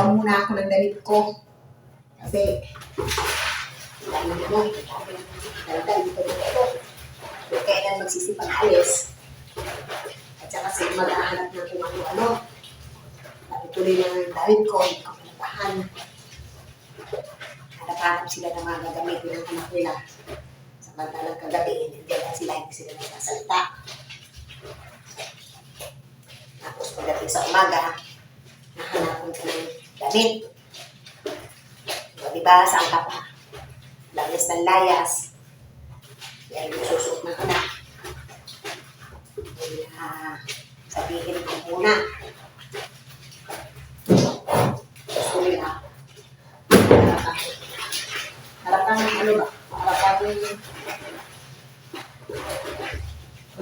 Gawa muna ako ng damit ko. Kasi, dahil mo, talaga dito dito ito. Kailan magsisipag alis. At saka kasi maghahanap ng kung ano-ano. Natutuloy na ng damit ko, hindi ko pinabahan. Hanap-hanap sila ng mga gagamitin ng anak nila. Samantalang kagabi, hindi lang sila, hindi sila nagsasalita. Tapos pagdating sa umaga, nahanapon ka ng damit. O, di ba, saan ka pa? Layas ng layas. Yan yung susuot ng anak. Kaya, sabihin ko muna. Gusto nila. Harap kang, ano ba? Harap kang,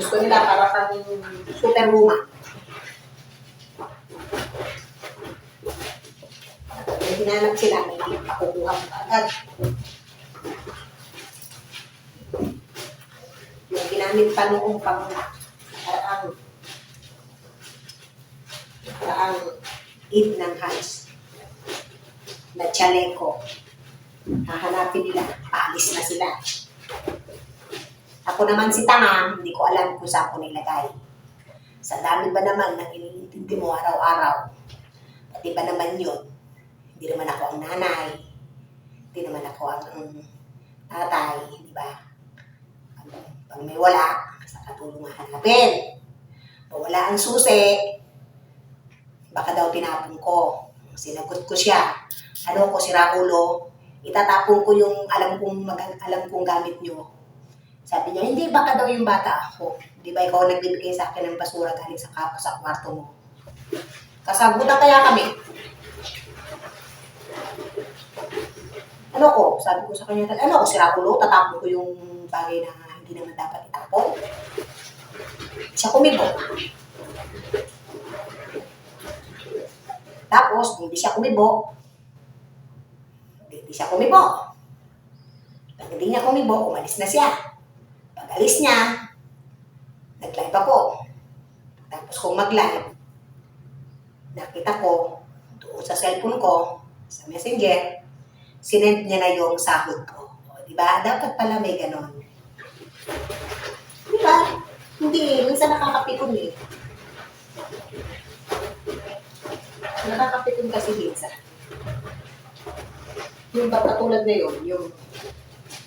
gusto nila para kang superwoman. May hinanap sila, may makukuha mo agad. Yung ginamit pa noong pang paraang paraang eat ng hands na chaleco. Hahanapin nila, paalis na sila. Ako naman si Tanga, hindi ko alam kung saan ko nilagay. Sa dami ba naman ng iniintindi mo araw-araw? Pati ba naman yun? Hindi naman ako ang nanay. Hindi naman ako ang tatay, di ba? Pag- may wala, sa katulong hanapin. Pag wala ang susi, baka daw tinapon ko. Sinagot ko siya. Ano ko, si Rakulo, itatapon ko yung alam kong, mag- alam kong gamit nyo. Sabi niya, hindi, baka daw yung bata ako. Di ba ikaw nagbibigay sa akin ng basura galing sa, ka- sa kwarto mo? Kasagutan kaya kami. Ano ko? Sabi ko sa kanya, ano ko, si Rakulo, tatapon ko yung bagay na hindi naman dapat itapon. Siya kumibo. Tapos, hindi siya kumibo. Hindi siya kumibo. Pag hindi niya kumibo, umalis na siya. Pag alis niya, nag-live ako. Tapos kung mag-live, nakita ko, doon sa cellphone ko, sa messenger, sinend niya na yung sahod ko. Di ba? Dapat pala may ganon. Di ba? Hindi, minsan nakakapikon eh. Nakakapikon kasi minsan. Yung ba katulad na yun, yung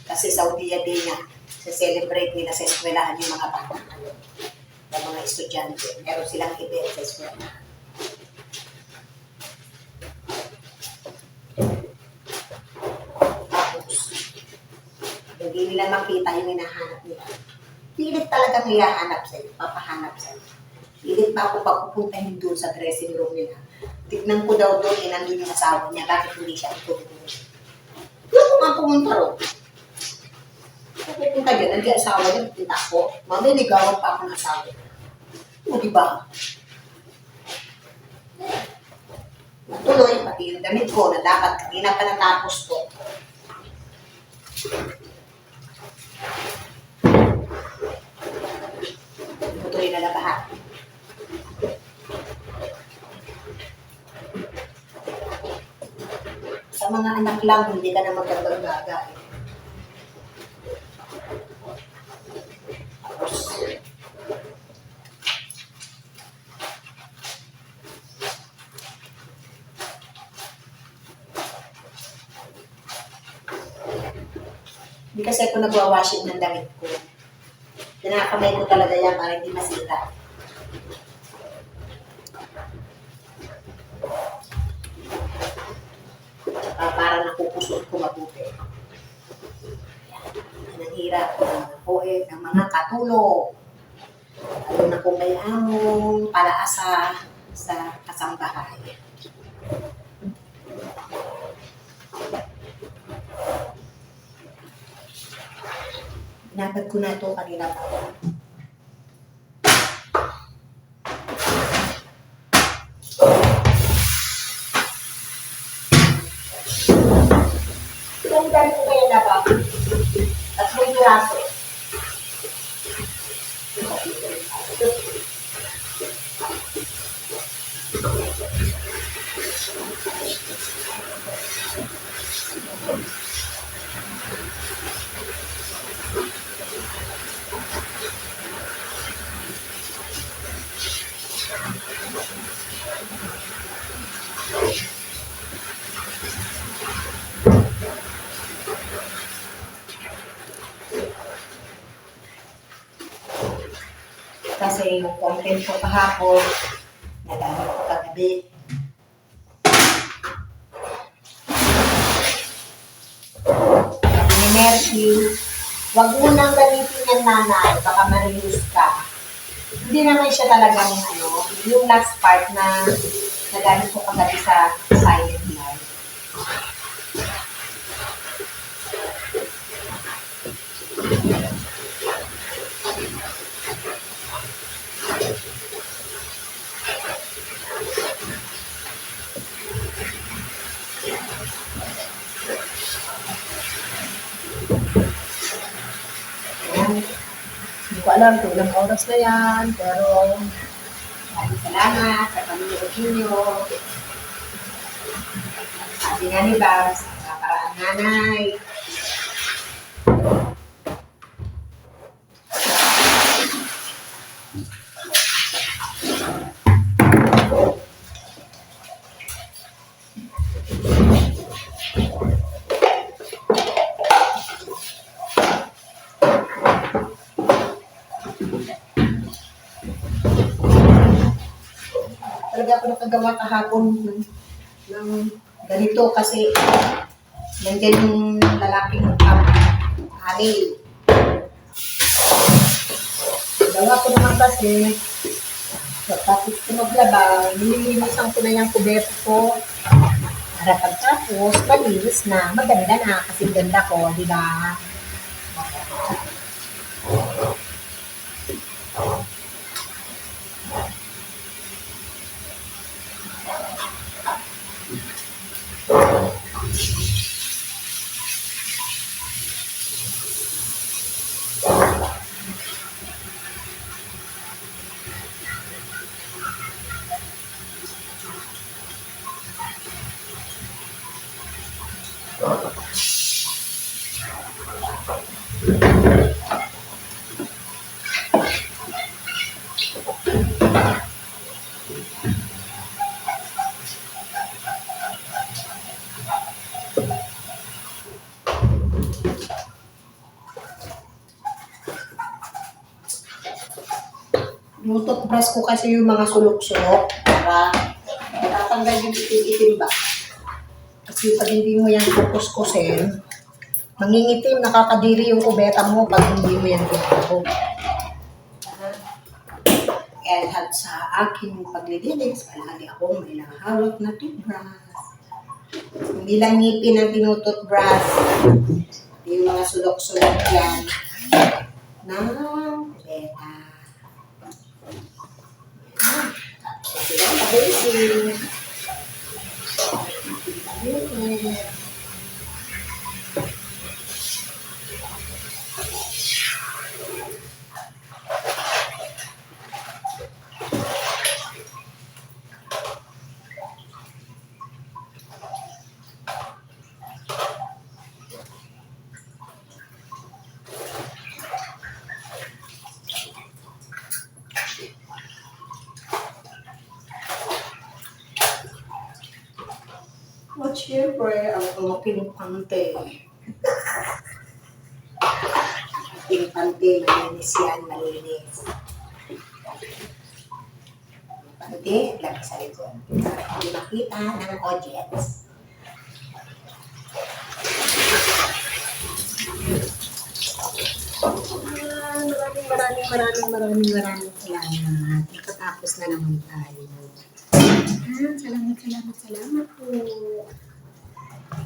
kasi Saudi Day nga, sa-celebrate nila sa eskwelahan yung mga bata. Yung mga estudyante. Meron silang event sa eskwelahan. Nila makita yung hinahanap nila. Pilit talagang hihahanap sa'yo, papahanap sa'yo. Pilit pa ako papupuntahin doon sa dressing room nila. Tignan ko daw doon, eh, nandun yung asawa niya, bakit hindi siya tutulong? Yung ko nga pumunta. Kung pupunta dyan, nandiyan asawa niya, pupunta ako. Mamaya ligawan pa ako ng asawa niya. O, di ba? Pati yung damit ko na dapat kanina pa natapos ko. Tutuloy na labahan. Sa mga anak lang, hindi ka na magdagdag-gaga. Eh. Tapos, Hindi kasi ako nagwawashing ng damit ko. Kinakamay ko talaga yan para hindi masira. Tsaka para nakukusot ko mabuti. Yan ang hirap ng poet, ng mga katulog. Lalo na kung may among palaasa sa kasambahay. Binabad ko na ito kanina pa. Ko kaya na ba? Tatlong piraso. Kasi yung content ko kahapon, nagamit ko kagabi. Sabi ni Mercy, wag mo nang gamitin yung nanay, baka ma-release ka. Hindi naman siya talagang ano, yung last part na nagamit ko kagabi sa silent life. Ayan. Hindi ko alam kung ilang oras na yan, pero maraming salamat sa panonood ninyo. Sabi nga ni Babs, nakaparaan nanay. Talaga ako nakagawa kahapon ng, ng ganito kasi nandiyan yung lalaking um, ali. Gawa ko naman kasi tapos ko maglaba, nililinisan ko na yung kubeto ko para pagtapos, malinis na, maganda na kasi ganda ko, di ba? Yung toothbrush ko kasi yung mga sulok-sulok para matatanggal yung itim-itim ba. Kasi pag hindi mo yan kukuskusin, mangingitim, nakakadiri yung kubeta mo pag hindi mo yan kukuskusin. Lahat sa akin paglilinis, palagi ako may nakahawak na toothbrush. Hindi lang ngipin ang tinutoothbrush, yung mga sulok-sulok yan ng kubeta. Sila amazing. Ayun. At syempre, ang aking pante. aking pante, malinis yan, malinis. Pante, lagi sa likod. Hindi makita ng audience. Maraming maraming maraming maraming maraming salamat. Nakatapos na naman tayo. Ah, salamat, salamat, salamat po.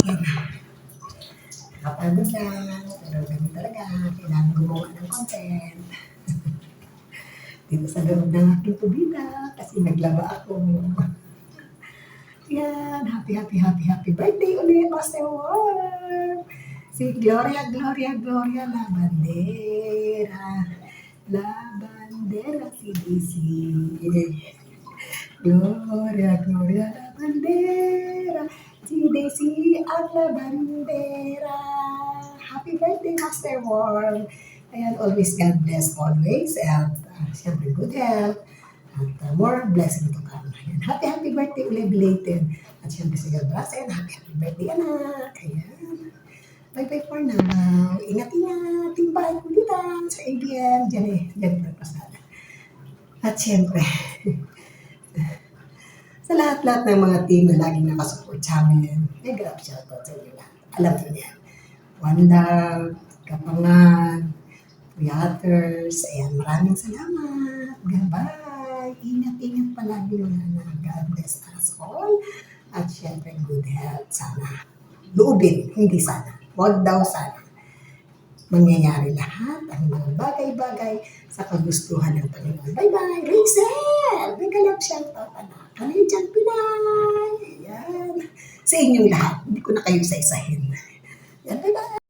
Yan na. Kapagod lang. Pero ganun talaga. Kailangan gumawa ng content. Dito sa loob ng aking tubida. Kasi naglaba ako. Yan. Happy, happy, happy, happy birthday ulit, War. Si Gloria, Gloria, Gloria La Bandera. La Bandera CDC. Gloria, Gloria La Bandera. Si Agla Bandera. Happy birthday, Master Warm. Ayan, always God bless always. And uh, siyempre good health. At uh, more blessing to come. Ayan, happy, happy birthday ulit belated. At siyempre si God bless. And happy, happy birthday, anak. Ayan. Bye-bye for now. Ingat-ingat. Timbay kulitan sa ABM. Diyan eh. Diyan eh. Pasada. At siyempre, sa lahat-lahat ng mga team na laging nakasupport sa amin, may grab shoutout sa inyo lahat. Alam niyo yan. One Love, Kapangan, Creators, ayan, maraming salamat. Goodbye. Ingat-ingat palagi mga anak. God bless us all. At syempre, good health. Sana. Loobin, hindi sana. Huwag daw sana. Mangyayari lahat ang mga bagay-bagay sa kagustuhan ng Panginoon. Bye-bye, Rachel! May galap siyang anak. Canadian Pinay! Ayan. Sa inyong lahat. Hindi ko na kayo isa-isahin. Yan, bye-bye!